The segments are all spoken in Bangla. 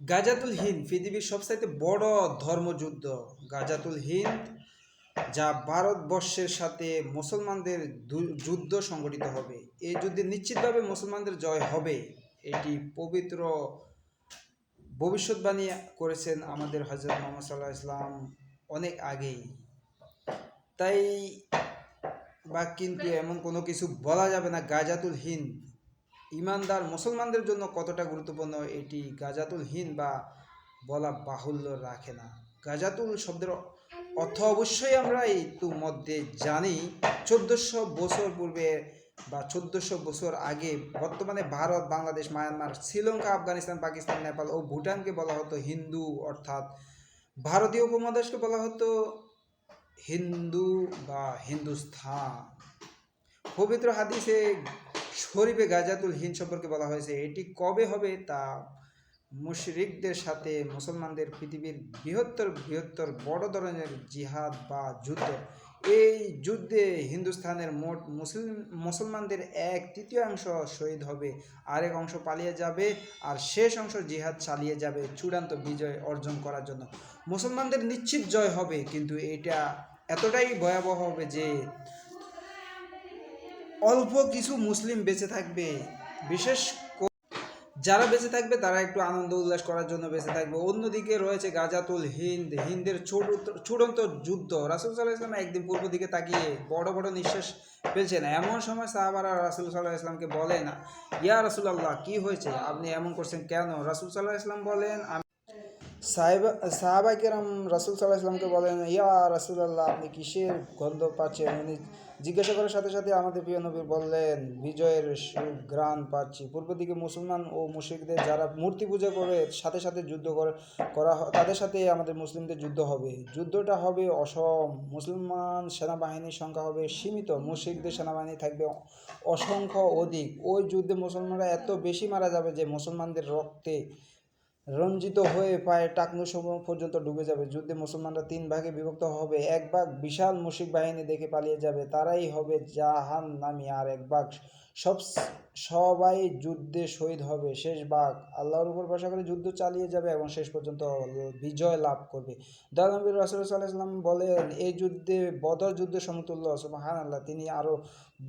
গাজাতুল হিন্দ, পৃথিবীর সবচাইতে বড় ধর্মযুদ্ধ গাজাতুল হিন্দ, যা ভারতবর্ষের সাথে মুসলমানদের যুদ্ধ সংগঠিত হবে। এই যুদ্ধে নিশ্চিতভাবে মুসলমানদের জয় হবে, এটি পবিত্র ভবিষ্যৎবাণী করেছেন আমাদের হজরত মোহাম্মদ সাল্লাহ ইসলাম অনেক আগেই। তাই বা কিন্তু এমন কোনো কিছু বলা যাবে না, গাজাতুল হিন্দ ইমানদার মুসলমানদের জন্য কতটা গুরুত্বপূর্ণ এটি গাজাতুল হিন্দ বা বলা বাহুল্য রাখে না। গাজাতুল শব্দের অর্থ অবশ্যই আমরা একটু মধ্যে জানি। চোদ্দোশো বছর পূর্বে বা চোদ্দোশো বছর আগে বর্তমানে ভারত, বাংলাদেশ, মায়ানমার, শ্রীলঙ্কা, আফগানিস্তান, পাকিস্তান, নেপাল ও ভুটানকে বলা হতো হিন্দু অর্থাৎ ভারতীয় উপমহাদেশকে বলা হতো হিন্দু বা হিন্দুস্থান। পবিত্র হাদিসে শরীফে গাজাতুল হিন্দ সম্পর্কে বলা হয়েছে, এটি কবে হবে তা মুশরিকদের সাথে মুসলমানদের পৃথিবীর বৃহত্তর বৃহত্তর বড় ধরনের জিহাদ বা যুদ্ধ। এই যুদ্ধে হিন্দুস্থানের মোট মুসলিম, মুসলমানদের এক তৃতীয়াংশ শহীদ হবে, আরেক অংশ পালিয়ে যাবে আর শেষ অংশ জিহাদ চালিয়ে যাবে চূড়ান্ত বিজয় অর্জন করার জন্য। মুসলমানদের নিশ্চিত জয় হবে, কিন্তু এটা এতটাই ভয়াবহ হবে যে অল্প কিছু মুসলিম বেঁচে থাকবে। বিশেষ যারা বেঁচে থাকবে, তারা একটু আনন্দ উল্লাস করার জন্য বেঁচে থাকবে। অন্যদিকে রয়েছে গাজাতুল হিন্দ। হিন্দের চূড়- চূড়ান্ত যুদ্ধ। রাসুল সাল্লাহ ইসলাম একদিন পূর্ব দিকে তাকিয়ে বড় বড় নিঃশ্বাস ফেলছেন। এমন সময় সাহাবারা রাসুল সাল্লাহ ইসলামকে বলেন, ইয়া রাসুল আল্লাহ কি হয়েছে? আপনি এমন করছেন কেন? রাসুল সাল্লাহ ইসলাম বলেন, আমি সাহেবা সাহাবা কেরাম রাসুল সাল্লাহ ইসলামকে বলেন, ইয়া রাসুল আল্লাহ আপনি কিসের গন্ধ পাচ্ছেন? উনি জিজ্ঞাসা করার সাথে সাথে আমাদের প্রিয় নবী বললেন, বিজয়ের গ্রান পাচ্ছি। পূর্ব দিকে মুসলমান ও মুশরিকদের যারা মূর্তি পূজা করে, সাথে সাথে যুদ্ধ করে তাদের সাথে আমাদের মুসলিমদের যুদ্ধ হবে। যুদ্ধটা হবে অসম। মুসলমান সেনাবাহিনীর সংখ্যা হবে সীমিত। মুশরিকদের সেনাবাহিনী থাকবে অসংখ্য অধিক। ওই যুদ্ধে মুসলমানরা এত বেশি মারা যাবে যে মুসলমানদের রক্তে রঞ্জিত হয়ে পায়ে টাকনু সমূহ পর্যন্ত ডুবে যাবে। যুদ্ধে মুসলমানরা তিন ভাগে বিভক্ত হবে। এক ভাগ বিশাল মুশিক বাহিনী দেখে পালিয়ে যাবে। তারাই হবে জাহান নামি আর এক ভাগ সব, সবাই যুদ্ধে শহীদ হবে। শেষ ভাগ আল্লাহর উপর ভরসা করে যুদ্ধ চালিয়ে যাবে এবং শেষ পর্যন্ত বিজয় লাভ করবে। দানবীর রাসুল সাল্লাহ ইসলাম বলেন এই যুদ্ধে বদর যুদ্ধ সমতুল্য সুবহান আল্লাহ তিনি আরও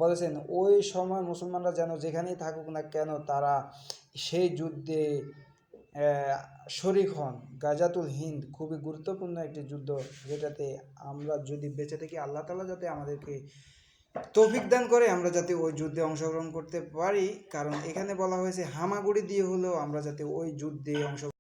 বলেছেন, ওই সময় মুসলমানরা যেন যেখানেই থাকুক না কেন, তারা সেই যুদ্ধে শরিক হন। গাজাতুল হিন্দ খুবই গুরুত্বপূর্ণ একটি যুদ্ধ যেটাতে আমরা যদি বেঁচে থাকি, আল্লাহ তালা যাতে আমাদেরকে তৌফিক দান করে, আমরা যাতে ওই যুদ্ধে অংশগ্রহণ করতে পারি। কারণ এখানে বলা হয়েছে, হামাগুড়ি দিয়ে হলেও আমরা যাতে ওই যুদ্ধে অংশ